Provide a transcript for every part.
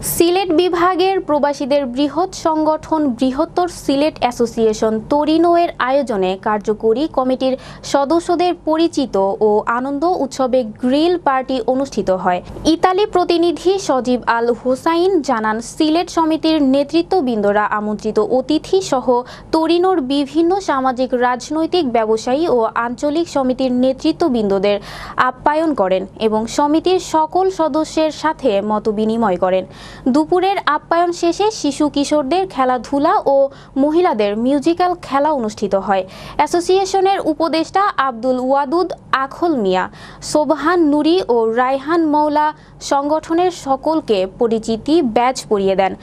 সিলেট বিভাগের প্রবাসীদের বৃহৎ সংগঠন বৃহত্তর সিলেট অ্যাসোসিয়েশন তরিনোয়ের আয়োজনে কার্যকরী কমিটির সদস্যদের পরিচিত ও আনন্দ উৎসবে গ্রিল পার্টি অনুষ্ঠিত হয়। ইতালি প্রতিনিধি সজীব আল হোসাইন জানান, সিলেট সমিতির নেতৃত্ববৃন্দরা আমন্ত্রিত অতিথি সহ তরিনোর বিভিন্ন সামাজিক, রাজনৈতিক, ব্যবসায়ী ও আঞ্চলিক সমিতির নেতৃত্ববৃন্দদের আপ্যায়ন করেন এবং সমিতির সকল সদস্যের সাথে মতবিনিময় করেন। দুপুরের আপ্যায়ন শেষে শিশু কিশোরদের খেলাধুলা ও মহিলাদের মিউজিক্যাল খেলা অনুষ্ঠিত হয়। অ্যাসোসিয়েশনের উপদেষ্টা আব্দুল ওয়াদুদ, আখল মিয়া, সোবহান নুরি ও রায়হান মৌলা সংগঠনের সকলকে পরিচিতি ব্যাচ পরিয়ে দেন।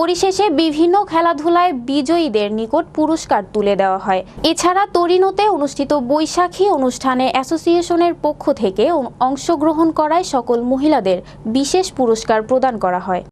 পরিশেষে বিভিন্ন খেলাধুলায় বিজয়ীদের নিকট পুরস্কার তুলে দেওয়া হয়। এছাড়া তরিনোতে অনুষ্ঠিত বৈশাখী অনুষ্ঠানে অ্যাসোসিয়েশনের পক্ষ থেকে অংশগ্রহণ করায় সকল মহিলাদের বিশেষ পুরস্কার প্রদান করা হয়।